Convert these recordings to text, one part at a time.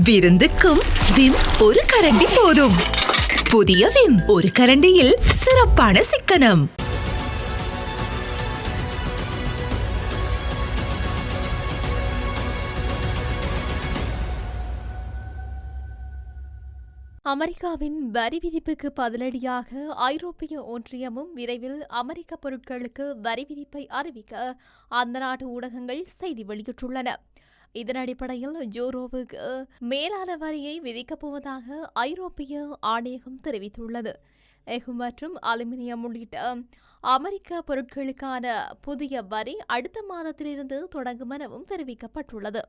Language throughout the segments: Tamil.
விருந்துக்கும் விம் ஒரு கரண்டி போதும். புதிய விம் ஒரு கரண்டியில் சிறப்பான சிக்கனம். அமெரிக்காவின் வரி விதிப்புக்கு பதிலடியாக ஐரோப்பிய ஒன்றியமும் விரைவில் அமெரிக்க பொருட்களுக்கு வரி விதிப்பை அறிவிக்க அந்த நாட்டு ஊடகங்கள் செய்தி வெளியிட்டுள்ளன. இதன் அடிப்படையில் ஜோரோவுக்கு மேலான வரியை விதிக்கப் போவதாக ஐரோப்பிய ஆணையகம் தெரிவித்துள்ளது. எஃகு மற்றும் அலுமினியம் உள்ளிட்ட அமெரிக்க பொருட்களுக்கான புதிய வரி அடுத்த மாதத்திலிருந்து தொடங்கும் எனவும் தெரிவிக்கப்பட்டுள்ளது.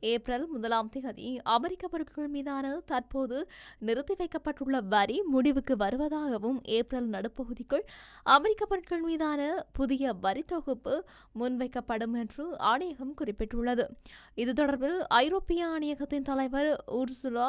ஏப்ரல் முதலாம் தேதி அமெரிக்க பொருட்கள் மீதான தற்போது நிறுத்தி வைக்கப்பட்டுள்ள வரி முடிவுக்கு வருவதாகவும் ஏப்ரல் நடுப்பகுதிக்குள் அமெரிக்க பொருட்கள் மீதான புதிய வரி தொகுப்பு முன்வைக்கப்படும் என்று ஆணையகம் குறிப்பிட்டுள்ளது. இது தொடர்பில் ஐரோப்பிய ஆணையகத்தின் தலைவர் உர்சுலா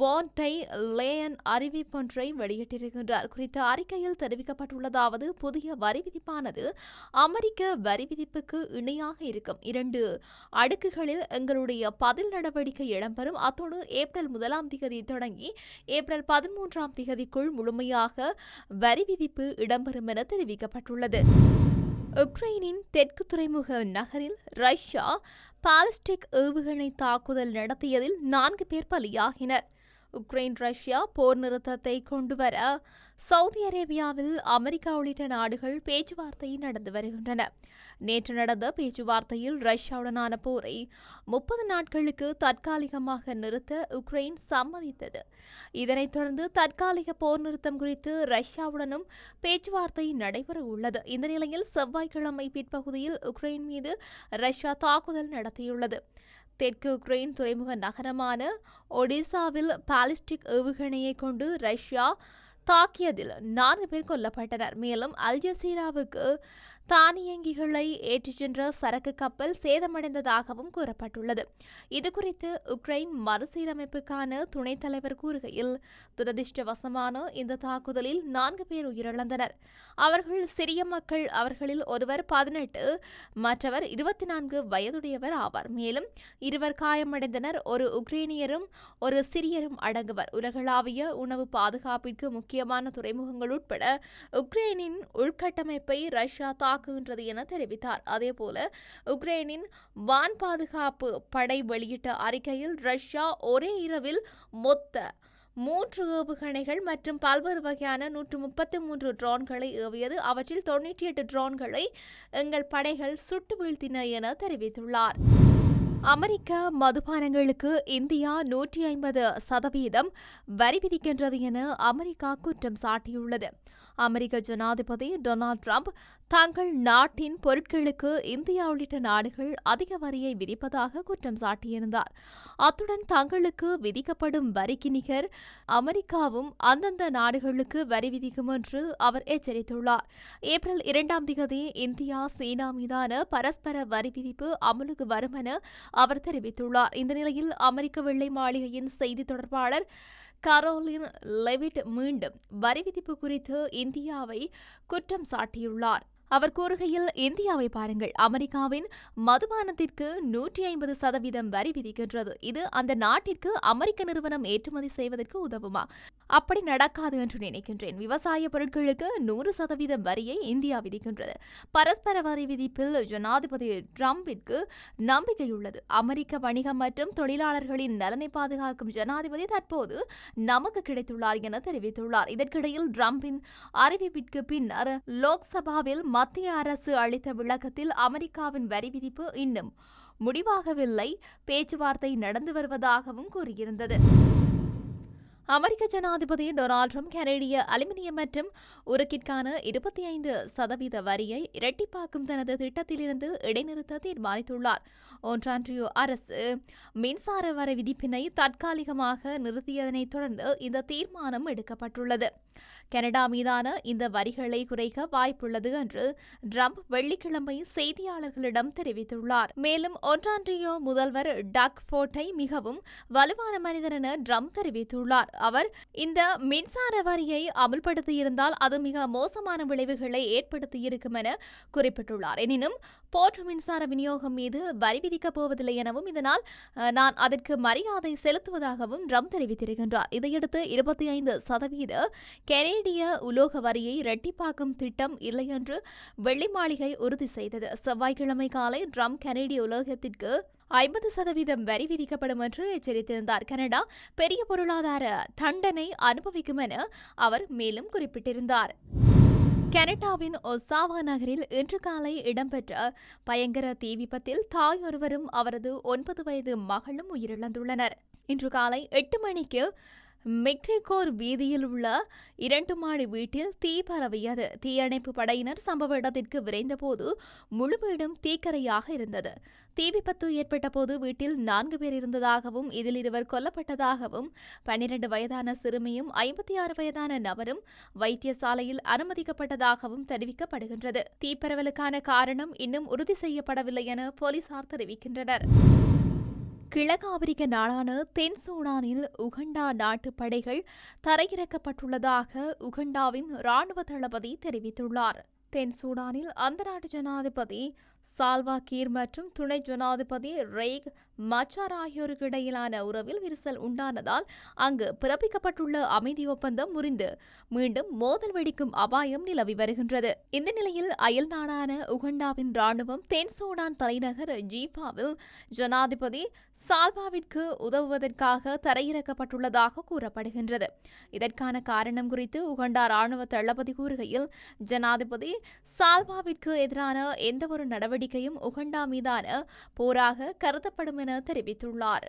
வான்டை லேயன் அறிவிப்பொன்றை வெளியிட்டிருக்கின்றார். குறித்த அறிக்கையில் தெரிவிக்கப்பட்டுள்ளதாவது புதிய வரி விதிப்பானது அமெரிக்க வரி விதிப்புக்கு இணையாக இருக்கும். இரண்டு அடுக்குகளில் எங்கள் அவருடைய பதில் நடவடிக்கை இடம்பெறும். அத்தோடு ஏப்ரல் முதலாம் திகதி தொடங்கி ஏப்ரல் பதிமூன்றாம் திகதிக்குள் முழுமையாக வரி விதிப்பு இடம்பெறும் என தெரிவிக்கப்பட்டுள்ளது. உக்ரைனின் தெற்கு துறைமுக நகரில் ரஷ்யா பாலிஸ்டிக் ஏவுகணை தாக்குதல் நடத்தியதில் நான்கு பேர் பலியாகினர். உக்ரைன் ரஷ்யா போர் நிறுத்தத்தை கொண்டுவர சவுதி அரேபியாவில் அமெரிக்கா உள்ளிட்ட நாடுகள் பேச்சுவார்த்தை நடந்து வருகின்றன. நேற்று நடந்த பேச்சுவார்த்தையில் ரஷ்யாவுடனான போரை முப்பது நாட்களுக்கு தற்காலிகமாக நிறுத்த உக்ரைன் சம்மதித்தது. இதனைத் தொடர்ந்து தற்காலிக போர் நிறுத்தம் குறித்து ரஷ்யாவுடனும் பேச்சுவார்த்தை நடைபெற உள்ளது. இந்த நிலையில் செவ்வாய்க்கிழமை பிற்பகுதியில் உக்ரைன் மீது ரஷ்யா தாக்குதல் நடத்தியுள்ளது. தெற்கு உக்ரைன் துறைமுக நகரமான ஒடிசாவில் பாலிஸ்டிக் ஏவுகணையை கொண்டு ரஷ்யா தாக்கியதில் நான்கு பேர் கொல்லப்பட்டனர். மேலும் அல் ஜசீராவுக்கு தானியங்கிகளை ஏற்றிச் சென்ற சரக்கு கப்பல் சேதமடைந்ததாகவும் கூறப்பட்டுள்ளது. இதுகுறித்து உக்ரைன் மறுசீரமைப்புக்கான துணைத் தலைவர் கூறுகையில் துரதிர்ஷ்டவசமான இந்த தாக்குதலில் நான்கு பேர் உயிரிழந்தனர். அவர்கள் சிறிய மக்கள் அவர்களில் ஒருவர் பதினெட்டு மற்றவர் இருபத்தி நான்கு வயதுடையவர் ஆவார். மேலும் இருவர் காயமடைந்தனர் ஒரு உக்ரைனியரும் ஒரு சிறியரும் அடங்குவர். உலகளாவிய உணவு பாதுகாப்பிற்கு முக்கியமான துறைமுகங்கள் உட்பட உக்ரைனின் உள்கட்டமைப்பை ரஷ்யா தாக்குகின்றது என தெரிவித்தார். அதேபோல உக்ரைனின் வான் பாதுகாப்பு படை வெளியிட்ட அறிக்கையில் ரஷ்யா ஒரே இரவில் மொத்த மூன்று ஏவுகணைகள் மற்றும் பல்வேறு வகையான நூற்று முப்பத்தி மூன்று ட்ரோன்களை ஏவியது. அவற்றில் தொண்ணூற்றி எட்டு ட்ரோன்களை எங்கள் படைகள் சுட்டு வீழ்த்தின என தெரிவித்துள்ளார். அமெரிக்க மதுபானங்களுக்கு இந்தியா நூற்றி ஐம்பது சதவீதம் வரி விதிக்கின்றது என அமெரிக்கா குற்றம் சாட்டியுள்ளது. அமெரிக்க ஜனாதிபதி டொனால்ட் ட்ரம்ப் தங்கள் நாட்டின் பொருட்களுக்கு இந்தியா உள்ளிட்ட நாடுகள் அதிக வரியை விதிப்பதாக குற்றம் சாட்டியிருந்தார். அத்துடன் தங்களுக்கு விதிக்கப்படும் வரிக்கு நிகர் அமெரிக்காவும் அந்தந்த நாடுகளுக்கு வரி விதிக்கும் என்று அவர் எச்சரித்துள்ளார். ஏப்ரல் இரண்டாம் தேதி இந்தியா சீனா மீதான பரஸ்பர வரி விதிப்பு அமலுக்கு வரும் என அவர் தெரிவித்துள்ளார். இந்த நிலையில் அமெரிக்க வெள்ளை மாளிகையின் செய்தி தொடர்பாளர் கரோலின் லெவிட் மீண்டும் வரி விதிப்பு குறித்து இந்தியாவை குற்றம் சாட்டியுள்ளார். அவர் கூறுகையில் இந்தியாவை பாருங்கள். அமெரிக்காவின் மதுபானத்திற்கு நூற்றி ஐம்பது சதவீதம் வரி விதிக்கின்றது. இது அந்த நாட்டிற்கு அமெரிக்க நிறுவனம் ஏற்றுமதி செய்வதற்கு உதவுமா? அப்படி நடக்காது என்று நினைக்கின்றேன். விவசாய பொருட்களுக்கு நூறு சதவீதம் வரியை இந்தியா விதிக்கின்றது. பரஸ்பர வரி விதிப்பில் ஜனாதிபதி ட்ரம்பிற்கு நம்பிக்கையுள்ளது. அமெரிக்க வணிகம் மற்றும் தொழிலாளர்களின் நலனை பாதுகாக்கும் ஜனாதிபதி தற்போது நமக்கு கிடைத்துள்ளார் என தெரிவித்துள்ளார். இதற்கிடையில் ட்ரம்பின் அறிவிப்பிற்கு பின்னர் லோக்சபாவில் மத்திய அரசு அளித்த விளக்கத்தில் அமெரிக்காவின் வரி விதிப்பு இன்னும் முடிவாகவில்லை. பேச்சுவார்த்தை நடந்து வருவதாகவும் கூறியிருந்தது. அமெரிக்க ஜனாதிபதி டொனால்ட் ட்ரம்ப் கனேடிய அலுமினியம் மற்றும் உருக்கிற்கான இருபத்தி ஐந்து சதவீத வரியை இரட்டிப்பாக்கும் தனது திட்டத்திலிருந்து இடைநிறுத்த தீர்மானித்துள்ளார். ஒன்றான்றியோ அரசு மின்சார வரி விதிப்பினை தற்காலிகமாக நிறுத்தியதனைத் தொடர்ந்து இந்த தீர்மானம் எடுக்கப்பட்டுள்ளது. கனடா மீதான இந்த வரிகளை குறைக்க வாய்ப்புள்ளது என்று ட்ரம்ப் வெள்ளிக்கிழமை செய்தியாளர்களிடம் தெரிவித்துள்ளார். மேலும் ஒன்றான்றியோ முதல்வர் டக் ஃபோர்ட்டை மிகவும் வலுவான மனிதர் என ட்ரம்ப் தெரிவித்துள்ளார். அவர் இந்த மின்சார வரியை அமல்படுத்தியிருந்தால் அது மிக மோசமான விளைவுகளை ஏற்படுத்தியிருக்கும் என குறிப்பிட்டுள்ளார். எனினும் போற்று மின்சார விநியோகம் மீது வரி விதிக்கப் போவதில்லை எனவும் இதனால் நான் அதற்கு மரியாதை செலுத்துவதாகவும் ட்ரம் தெரிவித்திருக்கின்றார். இதையடுத்து இருபத்தி ஐந்து சதவீத கெனேடிய உலோக வரியை இரட்டிப்பாக்கும் திட்டம் இல்லை என்று வெள்ளி மாளிகை உறுதி செய்தது. செவ்வாய்க்கிழமை காலை ட்ரம் கனேடிய உலோகத்திற்கு ஐம்பது சதவீதம் வரி விதிக்கப்படும் என்று எச்சரித்திருந்தார் கனடா. பெரிய பொருளாதார தண்டனை அனுபவிக்கும் என அவர் மேலும் குறிப்பிட்டிருந்தார். கனடாவின் ஒசாவா நகரில் இன்று காலை இடம்பெற்ற பயங்கர தீ விபத்தில் தாய் ஒருவரும் அவரது ஒன்பது வயது மகளும் உயிரிழந்துள்ளனர். இன்று காலை எட்டு மணிக்கு மெக்ரிகோர் வீதியில் உள்ள இரண்டு மாடி வீட்டில் தீ பரவியது. தீயணைப்பு படையினர் சம்பவ இடத்திற்கு விரைந்தபோது முழு வீடும் தீக்கரையாக இருந்தது. தீ விபத்து ஏற்பட்ட போது வீட்டில் நான்கு பேர் இருந்ததாகவும் இதில் இருவர் கொல்லப்பட்டதாகவும் பன்னிரண்டு வயதான சிறுமியும் ஐம்பத்தி ஆறு வயதான நபரும் வைத்தியசாலையில் அனுமதிக்கப்பட்டதாகவும் தெரிவிக்கப்படுகின்றது. தீப்பரவலுக்கான காரணம் இன்னும் உறுதி செய்யப்படவில்லை என போலீசார் தெரிவிக்கின்றனர். கிழக்கு ஆப்பிரிக்க நாடான தென் சூடானில் உகண்டா நாட்டு படைகள் தரையிறக்கப்பட்டுள்ளதாக உகண்டாவின் ராணுவ தளபதி தெரிவித்துள்ளார். தென் சூடானில் அந்த நாட்டு ஜனாதிபதி சால்வா கீர் மற்றும் துணை ஜனாதிபதி ரெய்க் மச்சார் ஆகியோருக்கு இடையிலான உறவில் விரிசல் உண்டானதால் அங்கு பிறப்பிக்கப்பட்டுள்ள அமைதி ஒப்பந்தம் முறிந்து மீண்டும் மோதல் வெடிக்கும் அபாயம் நிலவி வருகின்றது. இந்த நிலையில் அயல் நாடான உகண்டாவின் ராணுவம் தென் சூடான் தலைநகர் ஜீஃபாவில் ஜனாதிபதி சால்வாவிற்கு உதவுவதற்காக தரையிறக்கப்பட்டுள்ளதாக கூறப்படுகின்றது. இதற்கான காரணம் குறித்து உகண்டா ராணுவ தளபதி கூறுகையில் ஜனாதிபதி சால்வாவிற்கு எதிரான எந்தவொரு நடவடிக்கையும் உகண்டா மீதான போராக கருதப்படும் என தெரிவித்துள்ளார்.